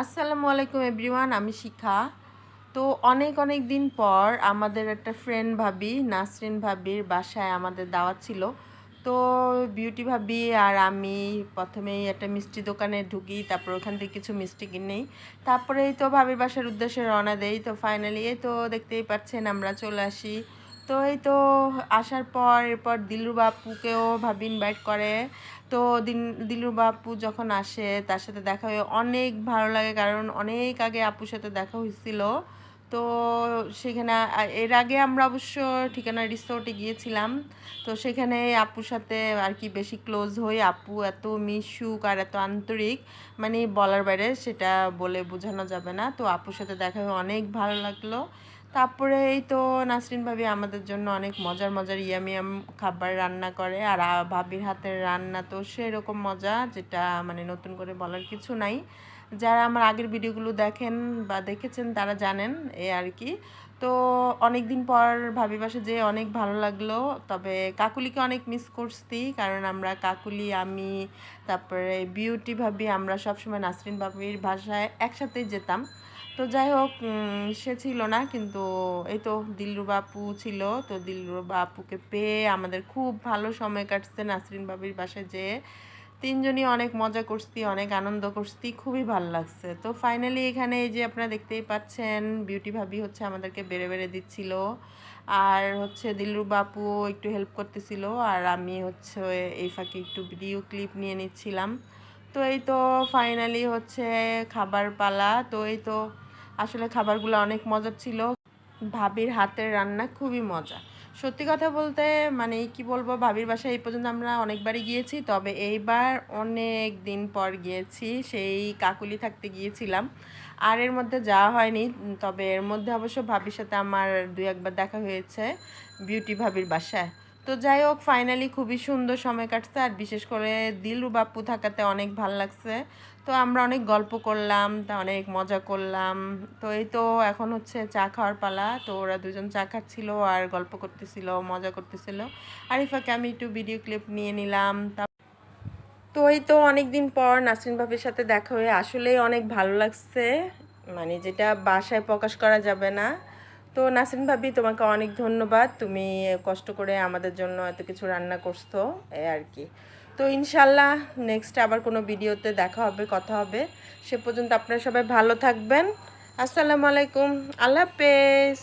আসসালামু আলাইকুম এভরিওয়ান, আমি শিখা। তো অনেক অনেক দিন পর আমাদের একটা ফ্রেন্ড ভাবি, নাসরিন ভাবির বাসায় আমাদের দাওয়াত ছিল। তো বিউটি ভাবি আর আমি প্রথমেই একটা মিষ্টি দোকানে ঢুকি, তারপর ওখান থেকে কিছু মিষ্টি কিনেই তারপরেই তো ভাবির বাসার উদ্দেশ্যে রওনা দেই। তো ফাইনালি তো দেখতেই পাচ্ছেন, আমরা চলে আসি। তো এই তো আসার পর, এরপর দিলু বাপুকেও ভাবি ইনভাইট করে। তো দিন দিলু বাপু যখন আসে, তার সাথে দেখা হয়ে অনেক ভালো লাগে কারণ অনেক আগে আপুর সাথে দেখা হয়েছিল। তো সেখানে এর আগে আমরা অবশ্য ঠিকানা রিসোর্টে গিয়েছিলাম। তো সেখানে আপুর সাথে আর কি বেশি ক্লোজ হই। আপু এত মিশুক আর এত আন্তরিক মানে বলার বাইরে সেটা বলে বোঝানো যাবে না। তো আপুর সাথে দেখা হয়ে অনেক ভালো লাগল। তারপরে এই তো নাসরিন ভাবি আমাদের জন্য অনেক মজার মজার ইয়াম ইয়াম খাবার রান্না করে, আর ভাবির হাতের রান্না তো সেরকম মজা, যেটা মানে নতুন করে বলার কিছু নাই। যারা আমার আগের ভিডিওগুলো দেখেন বা দেখেছেন তারা জানেন এই আর কি। তো অনেক দিন পর ভাবি বাসে যে অনেক ভালো লাগল, তবে কাকুলিকে অনেক মিস করছি, কারণ আমরা কাকুলি, আমি, তারপরে বিউটি ভাবি, আমরা সবসময় নাসরিন ভাবির ভাষায় একসাথেই যেতাম। তো যাই হোক সে ছিল না, কিন্তু এই তো দিলরু বাপু ছিল, তো দিলরু বাপুকে পেয়ে আমাদের খুব ভালো সময় কাটছে নাসরিন বাবির বাসায় যেয়ে। তিনজনই অনেক মজা করছি, অনেক আনন্দ করছি, খুবই ভালো লাগছে। তো ফাইনালি এখানে এই যে আপনারা দেখতেই পাচ্ছেন বিউটি ভাবি হচ্ছে আমাদেরকে বেড়ে বেড়ে দিচ্ছিল। আর হচ্ছে দিলরু বাপু একটু হেল্প করতেছিল, আর আমি হচ্ছে এই ফাঁকে একটু ভিডিও ক্লিপ নিয়ে নিচ্ছিলাম। তো এই তো ফাইনালি হচ্ছে খাবার পালা, তো এই তো আসলে খাবারগুলো অনেক মজার ছিল। ভাবির হাতের রান্না খুবই মজা। সত্যি কথা বলতে মানে কি বলব, ভাবির বাসায় এই পর্যন্ত আমরা অনেকবারই গিয়েছি, তবে এইবার অনেক দিন পর গিয়েছি, সেই কাকুলি থাকতে গিয়েছিলাম। আর এর মধ্যে যাওয়া হয়নি, তবে এর মধ্যে অবশ্য ভাবির সাথে আমার দুই একবার দেখা হয়েছে বিউটি ভাবির বাসায়। তো যাই হোক ফাইনালি খুবই সুন্দর সময় কাটছে আর বিশেষ করে দিলু বাপু থাকাতে অনেক ভালো লাগছে। তো আমরা অনেক গল্প করলাম, তা অনেক মজা করলাম। তো এই তো এখন হচ্ছে চা খাওয়ার পালা। তো ওরা দুজন চা খাচ্ছিল আর গল্প করতেছিল, মজা করতেছিল। আর এই আমি একটু ভিডিও ক্লিপ নিয়ে নিলাম। তা তো এই তো অনেক দিন পর নাসরিন ভাবির সাথে দেখা হয়ে আসলেই অনেক ভালো লাগছে। মানে যেটা বাসায় প্রকাশ করা যাবে না। তো নাসরিন ভাবি, তোমাকে অনেক ধন্যবাদ। তুমি কষ্ট করে আমাদের জন্য এত কিছু রান্না করছ আর কি। তো ইনশাল্লাহ নেক্সট আবার কোনো ভিডিওতে দেখা হবে, কথা হবে। সে পর্যন্ত আপনারা সবাই ভালো থাকবেন। আসসালামু আলাইকুম। আল্লাহ হাফেজ।